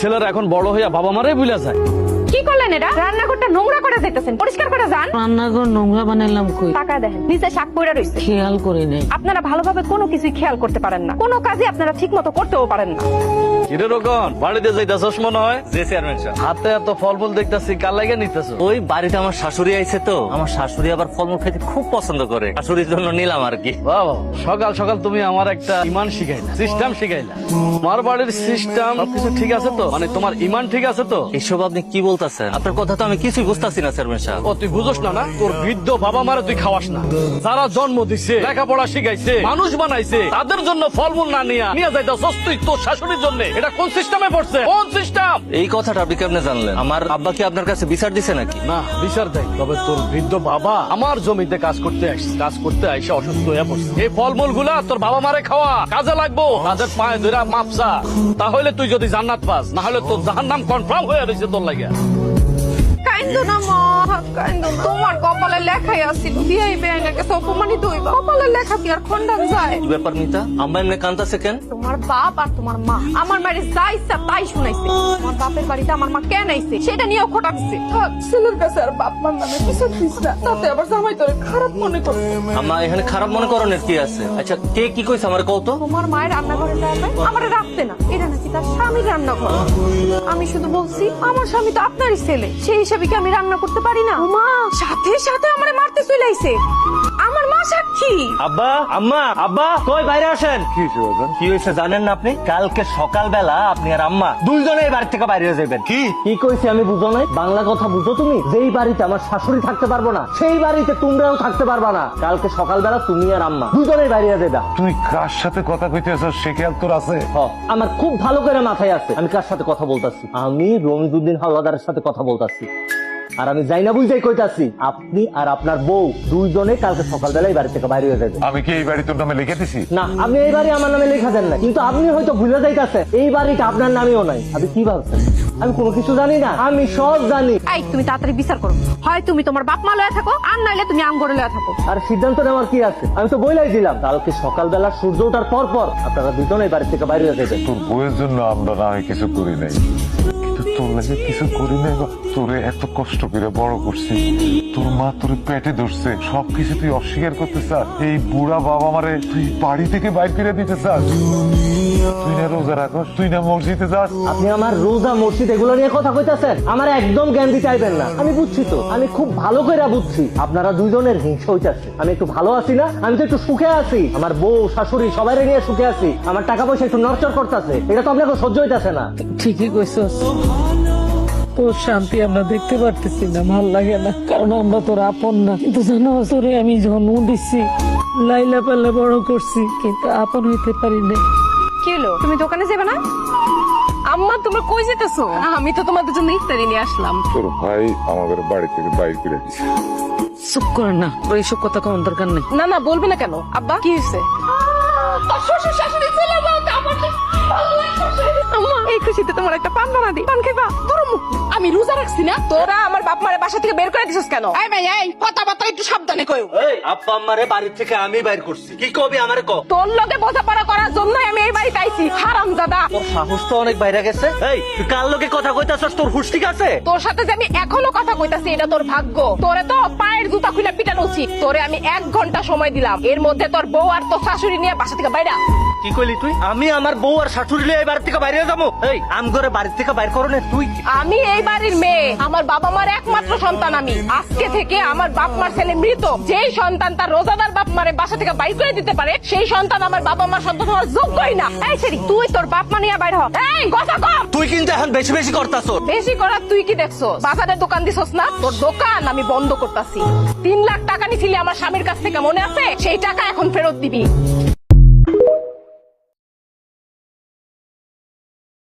ছেলেরা এখন বড় হইয়া বাবা মারাই বুঝা যায়। কি এটা? রান্নাঘরটা নোংরা করে যাইতেছেন পরিষ্কার করে যান। রান্নাঘর নোংরা বানাইলাম কই? টাকা দেখেন নিচে শাক পড়ে রইছে। খেয়াল করি নাই। আপনারা ভালোভাবে কোনো কিছুই খেয়াল করতে পারেন না। কোনো কাজে আপনারা ঠিক মতো করতেও পারেন না। কিরে রকম বাড়িতে যাইতাছস মনে হয়? জি চেয়ারম্যান সাহেব হাতে এত ফলমূল দেখতাছি কার লাগে নিতেছ ওই বাড়িতে আমার শাশুড়ি আইছে তো আমার শাশুড়ি আবার ফলমূল খেতে খুব পছন্দ করে। শাশুড়ির জন্য নিলাম আর কি। বাবা সকাল সকাল তুমি আমার একটা ইমান শিখাইলা সিস্টেম শিখাইলা। তোমার বাড়ির সিস্টেম সবকিছু ঠিক আছে তো? মানে তোমার ইমান ঠিক আছে তো? এসব আপনি কি বলতেছেন? আপনার কথা তো আমি কিছুই বুঝতেছি না চেয়ারম্যান সাহেব। ও তুই বুঝোস না না? তোর বৃদ্ধ বাবা মারে তুই খাওয়াস না। যারা জন্ম দিছে লেখাপড়া শিখাইছে মানুষ বানাইছে তাদের জন্য ফলমূল না নিয়া নিয়ে যাইতাছস তুই তোর শাশুড়ির জন্য। এটা কোন সিস্টেমে পড়ছে? কোন সিস্টেম এই কথাটা আপনি কেমনে জানলেন? আমার আব্বা কি আপনার কাছে বিচার দিছে নাকি? না বিচার দেয় তবে তোর বৃদ্ধ বাবা আমার জমিতে কাজ করতে আসছে কাজ করতে আইসে অসুস্থ হয়ে পড়ছে। এই ফলমূলগুলা তোর বাবা মারে খাওয়া কাজে লাগবো তাদের পায়ে ধরে মাপসা। তাহলে তুই যদি জান্নাত পাস না হলে তোর জাহান নাম কনফার্ম হয়ে রয়েছে তোর লাগিয়া। কাইন্দো না মা কাইন্দো তোমার কপালে লেখাই আছিল বিয়াই বেআইনের কাছে অপমানিত হইবা। কপালে লেখা কি আর খন্ডন যায়? কি ব্যাপার মিতা? আম্মা এমনি কান্তাছে কেন? তোমার বাপ আর তোমার মা। আমার বাড়ি যা ইচ্ছা তাই শুনাইছে। তোমার বাপের বাড়িতে আমার মা কেন আইছে? সেটা নিয়েও খোটা দিচ্ছে ছেলের কাছে আর বাপ মার নামে কিছু দিস না। তাতে আবার জামাই তোরে খারাপ মনে করে। আম্মা এখানে খারাপ মনে করণের কি আছে? আচ্ছা কে কি কইছে আমার কত তোমার মায়ের রান্নাঘরে রান্নায় আমার রাখতে না। এটা নাকি তার স্বামীর রান্নাঘর। আমি শুধু বলছি আমার স্বামী তো আপনারই ছেলে। সেই হিসাবে কি আমি রান্না করতে পারি না? মা সাথে সাথে আমারে মারতে চলে আইছে। আমার সাক্ষী? আব্বা আম্মা আব্বা কই বাইরে আসেন? কি কি হয়েছে জানেন না আপনি? কালকে সকালবেলা আপনি আর আম্মা দুইজনে বাড়ি থেকে বাইরে যাবেন কি? কি কইছে আমি বুঝো নাই? বাংলা কথা বুঝো তুমি? যেই বাড়িতে আমার শাশুড়ি থাকতে পারব না সেই বাড়িতে তোমরাও থাকতে পারবা না। কালকে সকালবেলা তুমি আর আম্মা দুজনেই বাইরে যাবা তুই কার সাথে কথা কইতে সে খেয়াল তোর আছে? আমার খুব ভালো করে মাথায় আছে। আমি কার সাথে কথা বলতাছি? আমি রমিজুদ্দিন হাওলাদারের সাথে কথা বলতাছি। আর আমি যাই না বুঝাই কইতাছি আপনি আর আপনার বউ দুইজনে কালকে সকালবেলা এই বাড়ি থেকে বাইরে হয়ে যাবেন আমি কি এই বাড়ি তোর নামে লিখে দিছি? না আপনি এই বাড়ি আমার নামে লেখা দেন না কিন্তু আপনি হয়তো ভুলে যাইতাছেন এই বাড়িটা আপনার নামেও নাই। আপনি কি ভাবছেন? আমি কোনো কিছু জানি না আমি সব জানি। এই তুমি তাড়াতাড়ি বিচার করো। হয় তুমি তোমার বাপ মা লয়া থাকো আর নাইলে তুমি আম আমগরে লয়া থাকো। আর সিদ্ধান্ত নেওয়ার কি আছে? আমি তো বইলাই দিলাম কালকে সকালবেলা সূর্য ওঠার পর পর আপনারা দুজনে এই বাড়ি থেকে বাইরে হয়ে যাবেন তোর বউয়ের জন্য আমরা না হয় কিছু করি নাই। তোর লাগে কিছু করি নাই বা তোরে এত কষ্ট করে বড় করছি। তোর মা তোর পেটে ধরছে। সবকিছু তুই অস্বীকার করতে চাস। এই বুড়া বাবা মারে তুই বাড়ি থেকে বাইর করে দিতে চাস। তুই না রোজা রাখস তুই না মসজিদে যাস। আপনি আমার রোজা মসজিদ এগুলো নিয়ে কথা কইতাছেন? আমার একদম জ্ঞান দিতে চাইবেন না। আমি বুঝছি তো আমি খুব ভালো করে বুঝছি। আপনারা দুইজনের হিংসা হইতাছে। আমি একটু ভালো আছি না আমি তো একটু সুখে আছি। আমার বউ শাশুড়ি সবাই নিয়ে সুখে আছি। আমার টাকা পয়সা একটু নড়চড় করতেছে। এটা তো আপনাকে সহ্য হইতাছে না। ঠিকই কইছস। তোর শান্তি আমরা দেখতে পারতেছি না ভালো লাগে না। কারণ আমরা তোর আপন না। কিন্তু জানো তোরে আমি জন্ম দিচ্ছি লাইলা পাল্লা বড় করছি কিন্তু আপন হইতে পারি না কি হলো? তুমি দোকানে যাবে না? আম্মা তুমি কই যেতেছো আমি তো তোমাদের জন্য ইফতারি নিয়ে আসলাম। তোর ভাই আমাদের বাড়ি থেকে বাইর করে দিছে। চুপ করেন না ওই এইসব কথা কোনো দরকার নেই। না না বলবে না কেন? আব্বা? কি হয়েছে আম্মা এই খুশিতে তোমার একটা পান বানা দি। পান খাইবা? তোর আমি রোজা রাখছি না তোরা আমার বাপ মারে বাসা থেকে বের করে দিছিস কেন? এই ভাই এই কথাবার্তা একটু সাবধানে কইও এই আব্বা আমারে বাড়ি থেকে আমি বাইর করছি। কি কবি আমারে ক? তোর লগে বোঝাপড়া করার জন্যই আমি এই বাড়িতে আইছি হারাম তোর সাহস তো অনেক বাইরে গেছে। এই তুই কার লোকে কথা কইতাছস? তোর হুশ ঠিক আছে? তোর সাথে যে আমি এখনও কথা কইতাছি এটা তোর ভাগ্য। তোরে তো পায়ের জুতা খুলে পিটানো উচিত। তোরে আমি এক ঘণ্টা সময় দিলাম। এর মধ্যে তোর বউ আর তোর শাশুড়ি নিয়ে বাসা থেকে বাইরা। কি কইলি তুই? আমি আমার বউ আর শাশুড়ি লিয়ে এই বাড়ি থেকে বাইরে যাব? এই আম করে বাড়ি থেকে বাইর করো না তুই। আমি এই বাড়ির মেয়ে আমার বাবা মার একমাত্র সন্তান আমি। আজকে থেকে আমার বাপ মার ছেলে মৃত। যেই সন্তান তার রোজাদার বাপ মারে বাসা থেকে বাইর করে দিতে পারে সেই সন্তান আমার বাবা মার সন্তান হওয়ার যোগ্যই না। এই সেরি তুই তোর বাপ মা নিয়ে বাইর হ। এই কথা কম! তুই কিন্তু এখন বেশি বেশি করতাছ বেশি করার তুই কি দেখছ দোকান দিছস না? তোর দোকান আমি বন্ধ করতাছি। তিন লাখ টাকা নিছিলি আমার স্বামীর কাছ থেকে মনে আছে? সেই টাকা এখন ফেরত দিবি।